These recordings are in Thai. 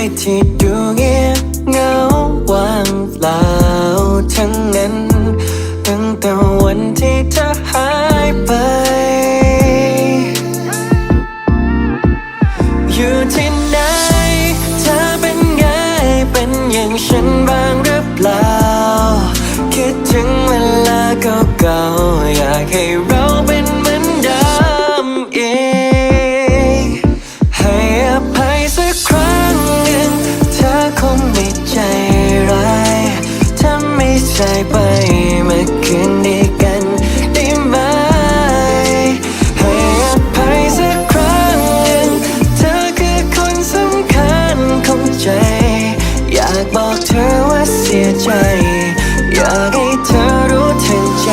ที่ดูเงียบเงาว่างเปล่าทั้งนั้น ตั้งแต่วันที่เธอหายไป อยู่ที่ไหนเธอเป็นไง เป็นอย่างฉันบ้างหรือเปล่า คิดถึงเวลาเก่าๆอยากให้ จ อยากให้เธอรู้ถึงใจ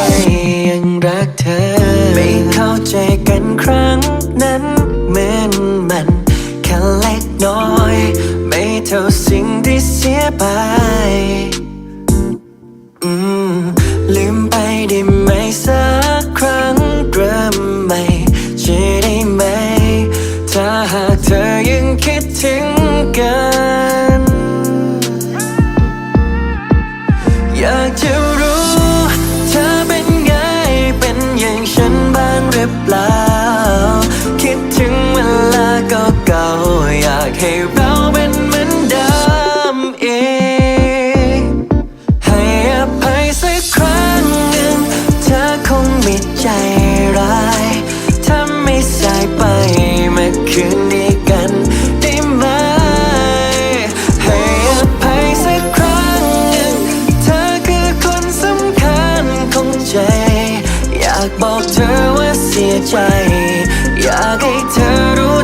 ยังรักเธอ ไม่เข้าใจกันครั้งนั้นเหมือนมันแค่เล็กน้อย ไม่เท่าสิ เก่า อยากให้เราเป็นเหมือนเดิมอีกให้อภัยสักครั้งหนึ่ง เธอคงม่ใจร้ายถ้าไม่สายไปมาคืนดีกันได้ไหม ให้อภัยสักครั้งหนึ่ง เธอคือคนสำคัญของใจ อยากบอกเธอว่าเสียใจ อยากให้เธอรู้